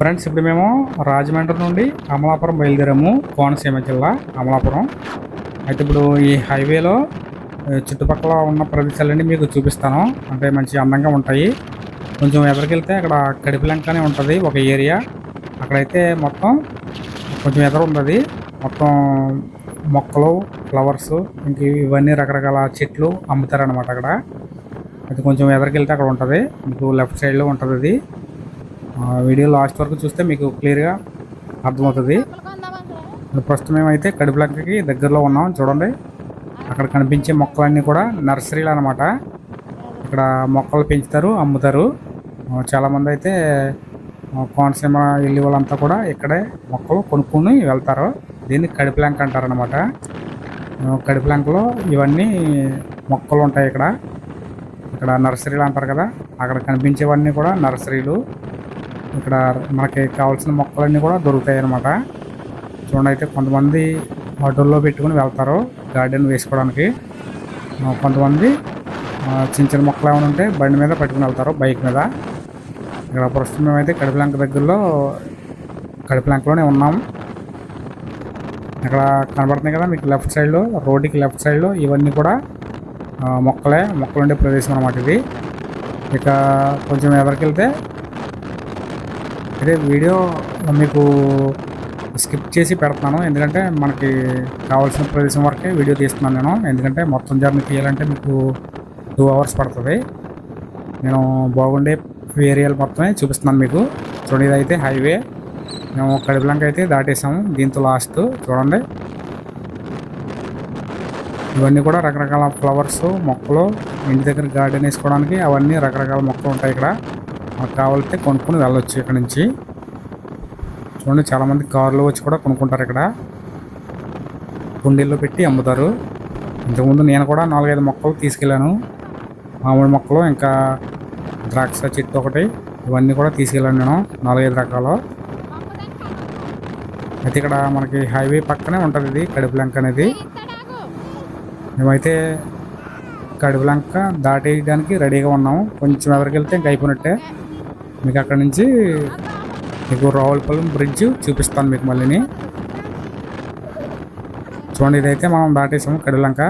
Friends ఇప్పుడు మేము రాజమండ్రి నుండి అమలాపురం బయలుదేరాము కోనసీమ జిల్లా అమలాపురం. అయితే ఇప్పుడు ఈ హైవేలో చుట్టుపక్కల ఉన్న ప్రదేశాలన్నీ మీకు చూపిస్తాను. అంటే మంచి అందంగా ఉంటాయి. కొంచెం ఎదరికెళ్తే అక్కడ కడిపిలంక అని ఉంటుంది ఒక ఏరియా. అక్కడైతే మొత్తం కొంచెం ఎదురు ఉంది మొత్తం మొక్కలు ఫ్లవర్స్ ఇంక ఇవన్నీ రకరకాల చెట్లు అమ్ముతారనమాట అక్కడ. అది కొంచెం ఎదరికెళ్తే అక్కడ ఉంటుంది. మీకు లెఫ్ట్ సైడ్లో ఉంటుంది అది. వీడియో లాస్ట్ వరకు చూస్తే మీకు క్లియర్గా అర్థమవుతుంది. ప్రస్తుతం మేమైతే కడుపులంకకి దగ్గరలో ఉన్నాం. చూడండి. అక్కడ కనిపించే మొక్కలన్నీ కూడా నర్సరీలు అనమాట ఇక్కడ మొక్కలు పెంచుతారు అమ్ముతారు. చాలామంది అయితే కోనసీమ వెళ్ళి వాళ్ళంతా కూడా ఇక్కడే మొక్కలు కొనుక్కొని వెళ్తారు. దీన్ని కడుపులంక అంటారనమాట కడుపులంకలో ఇవన్నీ మొక్కలు ఉంటాయి ఇక్కడ. ఇక్కడ నర్సరీలు అంటారు కదా. అక్కడ కనిపించేవన్నీ కూడా నర్సరీలు. ఇక్కడ మనకి కావాల్సిన మొక్కలన్నీ కూడా దొరుకుతాయి అన్నమాట చూడండి అయితే కొంతమంది ఆటోల్లో పెట్టుకుని వెళ్తారు గార్డెన్ వేసుకోవడానికి. కొంతమంది చిన్న చిన్న మొక్కలు ఏమైనా ఉంటే బండి మీద పట్టుకుని వెళ్తారు బైక్ మీద. ఇక్కడ ప్రస్తుతం మేమైతే కడిపిలంక దగ్గరలో కడిపిలంకలోనే ఉన్నాం. ఇక్కడ కనబడుతున్నాయి కదా మీకు లెఫ్ట్ సైడ్లో రోడ్డుకి లెఫ్ట్ సైడ్లో ఇవన్నీ కూడా మొక్కలే మొక్కలు ఉండే ప్రదేశం అనమాట ఇది. ఇక కొంచెం ఎదరికెళ్తే అదే వీడియో మీకు స్కిప్ చేసి పెడతాను. ఎందుకంటే మనకి కావాల్సిన ప్రదేశం వరకే వీడియో తీస్తున్నాను నేను. ఎందుకంటే మొత్తం జర్నీ తీయాలంటే మీకు టూ అవర్స్ పడుతుంది. నేను బాగుండే ఏరియాలు మొత్తమే చూపిస్తున్నాను మీకు. చూడండి ఇదైతే హైవే. మేము కడిపిలంక అయితే దాటేసాము. దీంతో లాస్ట్. చూడండి. ఇవన్నీ కూడా రకరకాల ఫ్లవర్స్ మొక్కలు ఇంటి దగ్గర గార్డెన్ వేసుకోవడానికి అవన్నీ రకరకాల మొక్కలు ఉంటాయి ఇక్కడ. మనకు కావాలంటే కొనుక్కొని వెళ్ళొచ్చు ఇక్కడ నుంచి. చూడండి చాలామంది కార్లు వచ్చి కూడా కొనుక్కుంటారు ఇక్కడ. కుండీల్లో పెట్టి అమ్ముతారు. ఇంతకుముందు నేను కూడా నాలుగైదు మొక్కలు తీసుకెళ్ళాను. మామిడి మొక్కలు ఇంకా ద్రాక్ష చెట్టు ఒకటి ఇవన్నీ కూడా తీసుకెళ్ళాను నేను నాలుగైదు రకాలు. అయితే ఇక్కడ మనకి హైవే పక్కనే ఉంటుంది ఇది కడుపులంక అనేది. మేమైతే కడుపులంక దాటేయడానికి రెడీగా ఉన్నాము. కొంచెం ఎవరికి వెళ్తే ఇంకా అయిపోయినట్టే. మీకు అక్కడ నుంచి మీకు రావులపాలెం బ్రిడ్జ్ చూపిస్తాను మీకు మళ్ళీని. చూడండి ఇదైతే మనం దాటేసాము కడుపులంక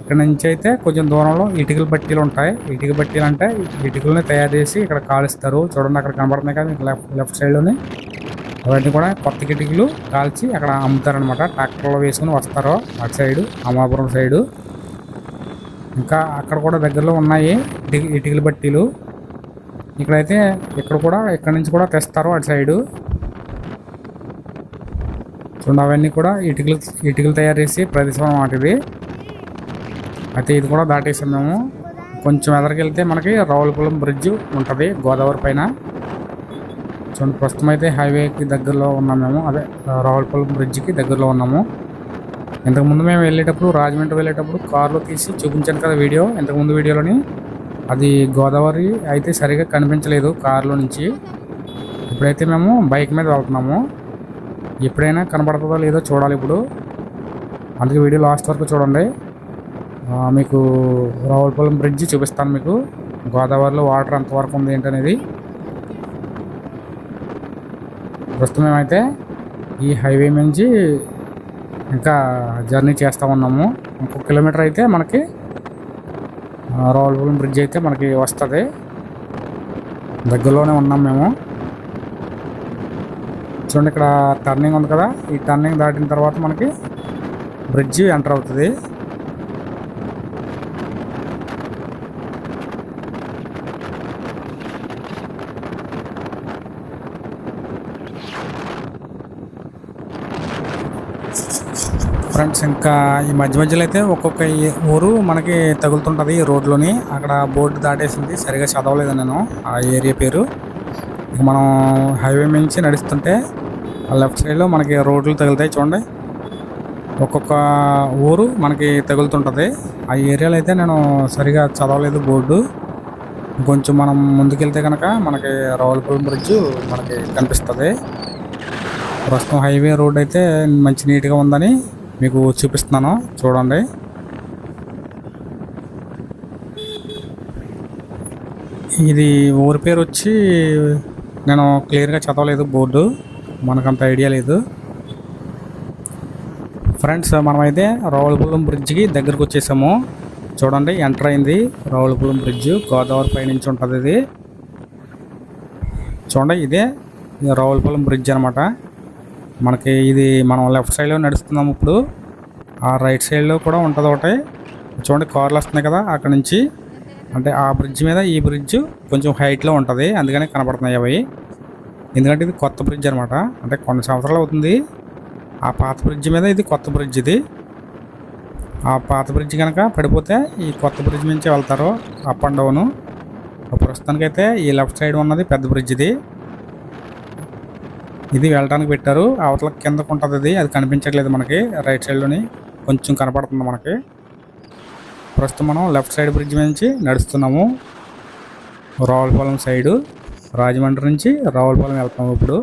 ఇక్కడ నుంచి అయితే కొంచెం దూరంలో ఇటుకల బట్టీలు ఉంటాయి. ఇటుక బట్టీలు అంటే ఇటుకలని తయారు చేసి ఇక్కడ కాలుస్తారు. చూడండి అక్కడ కనబడుతున్నాయి కదా మీకు లెఫ్ట్ లెఫ్ట్ సైడ్లోనే అవన్నీ కూడా కొత్త కిటికీలు కాల్చి అక్కడ అమ్ముతారనమాట ట్రాక్టర్లో వేసుకుని వస్తారు అటు సైడు అమాపురం సైడు ఇంకా అక్కడ కూడా దగ్గరలో ఉన్నాయి ఇటుకల బట్టీలు. ఇక్కడైతే ఇక్కడ కూడా ఇక్కడ నుంచి కూడా తెస్తారు అటు సైడు. చూడండి అవన్నీ కూడా ఇటుకలు ఇటుకలు తయారు చేసి ప్రదేశం అన్నమాట ఇది అయితే ఇది కూడా దాటేసాం మేము. కొంచెం ఎదరికెళ్తే మనకి రావులపాలెం బ్రిడ్జ్ ఉంటుంది గోదావరి పైన. చూడండి ప్రస్తుతం అయితే హైవేకి దగ్గరలో ఉన్నాం మేము. అదే రావులపాలెం బ్రిడ్జ్కి దగ్గరలో ఉన్నాము. ఇంతకుముందు మేము వెళ్ళేటప్పుడు రాజమండ్రి వెళ్ళేటప్పుడు కార్లో తీసి చూపించాను కదా వీడియో. ఇంతకుముందు వీడియోలోని అది గోదావరి అయితే సరిగా కనిపించలేదు కార్లో నుంచి. ఇప్పుడైతే మేము బైక్ మీద వెళ్తున్నాము. ఎప్పుడైనా కనబడుతుందో లేదో చూడాలి ఇప్పుడు. అందుకే వీడియో లాస్ట్ వరకు చూడండి. మీకు రావులపాలెం బ్రిడ్జ్ చూపిస్తాను మీకు. గోదావరిలో వాటర్ ఎంతవరకు ఉంది ఏంటనేది. ప్రస్తుతం మేమైతే ఈ హైవే నుంచి ఇంకా జర్నీ చేస్తూ ఉన్నాము. ఇంకొక కిలోమీటర్ అయితే మనకి రావులపాలెం బ్రిడ్జ్ అయితే మనకి వస్తుంది. దగ్గరలోనే ఉన్నాం మేము. చూడండి ఇక్కడ టర్నింగ్ ఉంది కదా. ఈ టర్నింగ్ దాటిన తర్వాత మనకి బ్రిడ్జ్ ఎంటర్ అవుతుంది. ఫ్రెండ్స్ ఇంకా ఈ మధ్య మధ్యలో అయితే ఒక్కొక్క ఏ- ఊరు మనకి తగులుతుంటుంది ఈ రోడ్లోని. అక్కడ బోర్డు దాటేసింది సరిగా చదవలేదు నేను ఆ ఏరియా పేరు. ఇక మనం హైవే నుంచి నడుస్తుంటే ఆ లెఫ్ట్ సైడ్లో మనకి రోడ్లు తగులుతాయి చూడండి. ఒక్కొక్క ఊరు మనకి తగులుతుంటుంది. ఆ ఏరియాలో అయితే నేను సరిగా చదవలేదు బోర్డు. కొంచెం మనం ముందుకెళ్తే కనుక మనకి రావులపాలెం బ్రిడ్జ్ మనకి కనిపిస్తుంది. ప్రస్తుతం హైవే రోడ్ అయితే మంచి నీట్గా ఉందని మీకు చూపిస్తున్నాను. చూడండి. ఇది ఊరి పేరు వచ్చి నేను క్లియర్గా చదవలేదు బోర్డు. మనకంత ఐడియా లేదు. ఫ్రెండ్స్ మనమైతే రావులపురం బ్రిడ్జ్కి దగ్గరకు వచ్చేసాము. చూడండి ఎంటర్ అయింది రావులపురం బ్రిడ్జ్. గోదావరి పై నుంచి ఉంటుంది ఇది. చూడండి ఇదే రావులపూలం రావులపురం బ్రిడ్జ్ అనమాట మనకి ఇది మనం లెఫ్ట్ సైడ్లో నడుస్తున్నాం ఇప్పుడు. ఆ రైట్ సైడ్లో కూడా ఉంటుంది ఒకటి. చూడండి కార్లు వస్తున్నాయి కదా అక్కడ నుంచి. అంటే ఆ బ్రిడ్జ్ మీద ఈ బ్రిడ్జ్ కొంచెం హైట్లో ఉంటుంది. అందుకనే కనపడుతున్నాయి అవి. ఎందుకంటే ఇది కొత్త బ్రిడ్జ్ అనమాట అంటే కొన్ని సంవత్సరాలు అవుతుంది. ఆ పాత బ్రిడ్జ్ మీద ఇది కొత్త బ్రిడ్జ్ ఇది. ఆ పాత బ్రిడ్జ్ కనుక పడిపోతే ఈ కొత్త బ్రిడ్జ్ నుంచి వెళ్తారు. అప్ అండ్ డౌను ప్రస్తుతానికైతే ఈ లెఫ్ట్ సైడ్ ఉన్నది పెద్ద బ్రిడ్జ్ ఇది. ఇది వెళ్ళడానికి పెట్టారు. అవతల కిందకు ఉంటుంది అది అది కనిపించట్లేదు మనకి. రైట్ సైడ్లోని కొంచెం కనపడుతుంది మనకి. ప్రస్తుతం మనం లెఫ్ట్ సైడ్ బ్రిడ్జ్ నుంచి నడుస్తున్నాము. రావులపాలెం సైడు. రాజమండ్రి నుంచి రావులపాలెం వెళ్తాము ఇప్పుడు.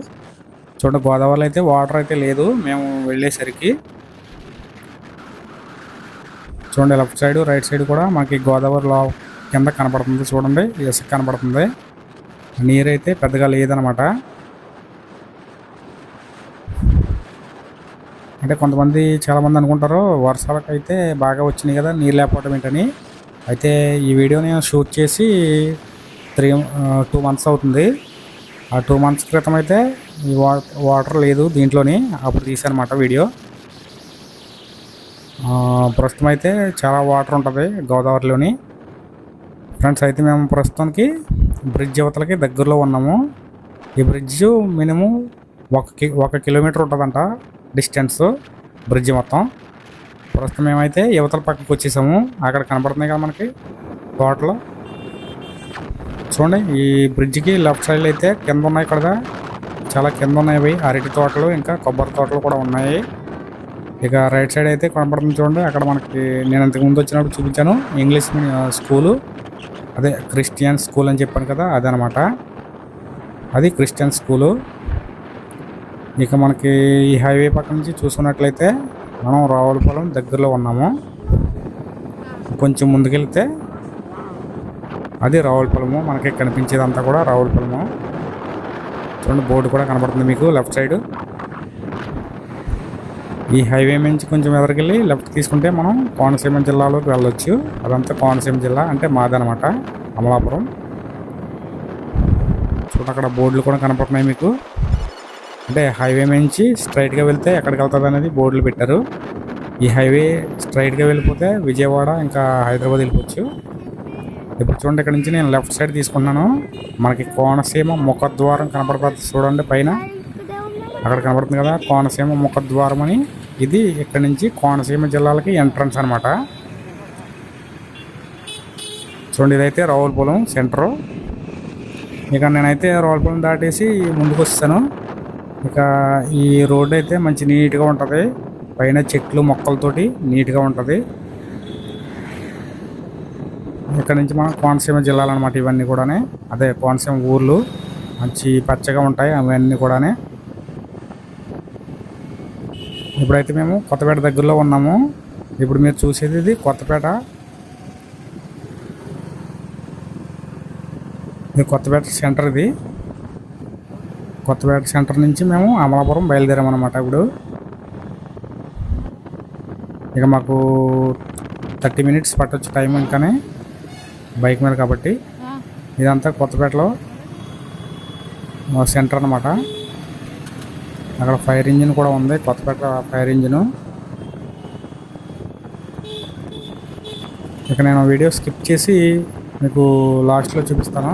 చూడండి గోదావరిలో అయితే వాటర్ అయితే లేదు. మేము వెళ్ళేసరికి చూడండి లెఫ్ట్ సైడ్ రైట్ సైడ్ కూడా మనకి గోదావరిలో కింద కనపడుతుంది చూడండి. ఇసుక కనపడుతుంది. నీరు అయితే పెద్దగా లేదనమాట. అంటే కొంతమంది చాలామంది అనుకుంటారు వర్షాలకు అయితే బాగా వచ్చినాయి కదా నీరు లేకపోవడం ఏంటని. అయితే ఈ వీడియో నేను షూట్ చేసి త్రీ టూ మంత్స్ అవుతుంది. ఆ టూ మంత్స్ క్రితం అయితే ఈ వాటర్ లేదు దీంట్లోని అప్పుడు తీసానమాట వీడియో. ప్రస్తుతం అయితే చాలా వాటర్ ఉంటుంది గోదావరిలోని. ఫ్రెండ్స్ అయితే మేము ప్రస్తుతానికి బ్రిడ్జ్ అవతలకి దగ్గరలో ఉన్నాము. ఈ బ్రిడ్జ్ మినిమం ఒక కి ఒక కిలోమీటర్ ఉంటుందంట. డిస్టెన్స్ బ్రిడ్జ్ మొత్తం. ప్రస్తుతం మేమైతే యువతల పక్కకు వచ్చేసాము అక్కడ కనబడుతున్నాయి కదా మనకి తోటలు. చూడండి ఈ బ్రిడ్జికి లెఫ్ట్ సైడ్ అయితే కింద ఉన్నాయి కదా చాలా కింద ఉన్నాయి అవి. అరటి తోటలు ఇంకా కొబ్బరి తోటలు కూడా ఉన్నాయి. ఇక రైట్ సైడ్ అయితే కనబడుతుంది చూడండి. అక్కడ మనకి నేను ఇంతకు ముందు వచ్చినప్పుడు చూపించాను. English medium school. అదే క్రిస్టియన్ స్కూల్ అని చెప్పాను కదా అదనమాట. అది క్రిస్టియన్ స్కూలు. ఇక మనకి ఈ హైవే పక్క నుంచి చూసుకున్నట్లయితే మనం రావులపాలెం దగ్గరలో ఉన్నాము. కొంచెం ముందుకెళ్తే అది రావులపాలెము. మనకి కనిపించేదంతా కూడా రావులపాలెము. చూడండి బోర్డు కూడా కనబడుతుంది మీకు లెఫ్ట్ సైడ్. ఈ హైవే నుంచి కొంచెం ఎదరికెళ్ళి లెఫ్ట్ తీసుకుంటే మనం కోనసీమ జిల్లాలోకి వెళ్ళొచ్చు. అదంతా కోనసీమ జిల్లా అంటే మాదనమాట అమలాపురం. చూడండి అక్కడ బోర్డులు కూడా కనపడుతున్నాయి మీకు. అంటే హైవే నుంచి స్ట్రైట్గా వెళ్తే ఎక్కడికి వెళ్తుంది అనేది బోర్డులు పెట్టారు. ఈ హైవే స్ట్రైట్గా వెళ్ళిపోతే విజయవాడ ఇంకా హైదరాబాద్ వెళ్ళిపోవచ్చు. ఇప్పుడు చూడండి ఇక్కడ నుంచి నేను లెఫ్ట్ సైడ్ తీసుకున్నాను. మనకి కోనసీమ ముఖద్వారం కనపడుతుంది చూడండి పైన. అక్కడ కనపడుతుంది కదా కోనసీమ ముఖద్వారం అని. ఇది ఇక్కడ నుంచి కోనసీమ జిల్లాలకి ఎంట్రన్స్ అనమాట చూడండి ఇదైతే రావులపాలెం సెంటరు ఇక నేనైతే రావులపాలెం దాటేసి ముందుకు వస్తాను. ఇక ఈ రోడ్ అయితే మంచి నీట్గా ఉంటుంది. పైన చెట్లు మొక్కలతోటి నీట్గా ఉంటుంది. ఇక్కడ నుంచి మనం కోనసీమ జిల్లాలు అనమాట ఇవన్నీ కూడానే. అదే కోనసీమ ఊర్లు మంచి పచ్చగా ఉంటాయి అవన్నీ కూడానే. ఇప్పుడైతే మేము కొత్తపేట దగ్గరలో ఉన్నాము. ఇప్పుడు మీరు చూసేది ఇది కొత్తపేట. ఇది కొత్తపేట సెంటర్ ఇది. కొత్తపేట సెంటర్ నుంచి మేము అమలాపురం బయలుదేరామన్నమాట ఇప్పుడు. ఇక మాకు థర్టీ మినిట్స్ పట్టొచ్చు టైం ఇంకానే బైక్ మీద కాబట్టి. ఇదంతా కొత్తపేటలో సెంటర్ అనమాట అక్కడ ఫైర్ ఇంజిన్ కూడా ఉంది కొత్తపేట ఫైర్ ఇంజిన్. ఇక నేను వీడియో స్కిప్ చేసి మీకు లాస్ట్లో చూపిస్తాను.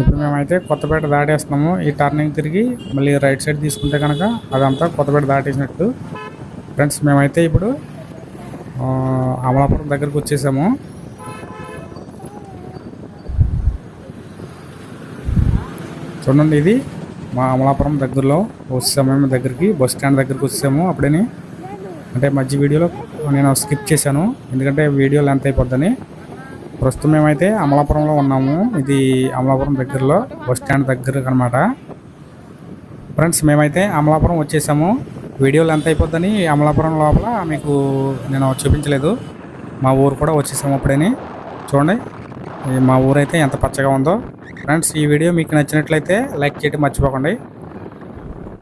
ఇప్పుడు మేమైతే కొత్తపేట దాటేస్తున్నాము. ఈ టర్నింగ్ తిరిగి మళ్ళీ రైట్ సైడ్ తీసుకుంటే కనుక అదంతా కొత్తపేట దాటేసినట్టు. ఫ్రెండ్స్ మేమైతే ఇప్పుడు అమలాపురం దగ్గరకు వచ్చేసాము. చూడండి ఇది మా అమలాపురం దగ్గరలో వచ్చాము మేము దగ్గరికి బస్ స్టాండ్ దగ్గరికి వచ్చాము అప్పుడని. అంటే మధ్య వీడియోలో నేను స్కిప్ చేశాను. ఎందుకంటే వీడియో లెంత్ అయిపోద్దని. ప్రస్తుతం మేమైతే అమలాపురంలో ఉన్నాము. ఇది అమలాపురం దగ్గరలో బస్ స్టాండ్ దగ్గర అనమాట ఫ్రెండ్స్ మేమైతే అమలాపురం వచ్చేసాము. వీడియోలు ఎంత అయిపోద్దని అమలాపురం లోపల మీకు నేను చూపించలేదు. మా ఊరు కూడా వచ్చేసాము అప్పుడని. చూడండి మా ఊరు అయితే ఎంత పచ్చగా ఉందో. ఫ్రెండ్స్ ఈ వీడియో మీకు నచ్చినట్లయితే లైక్ చేయడం మర్చిపోకండి.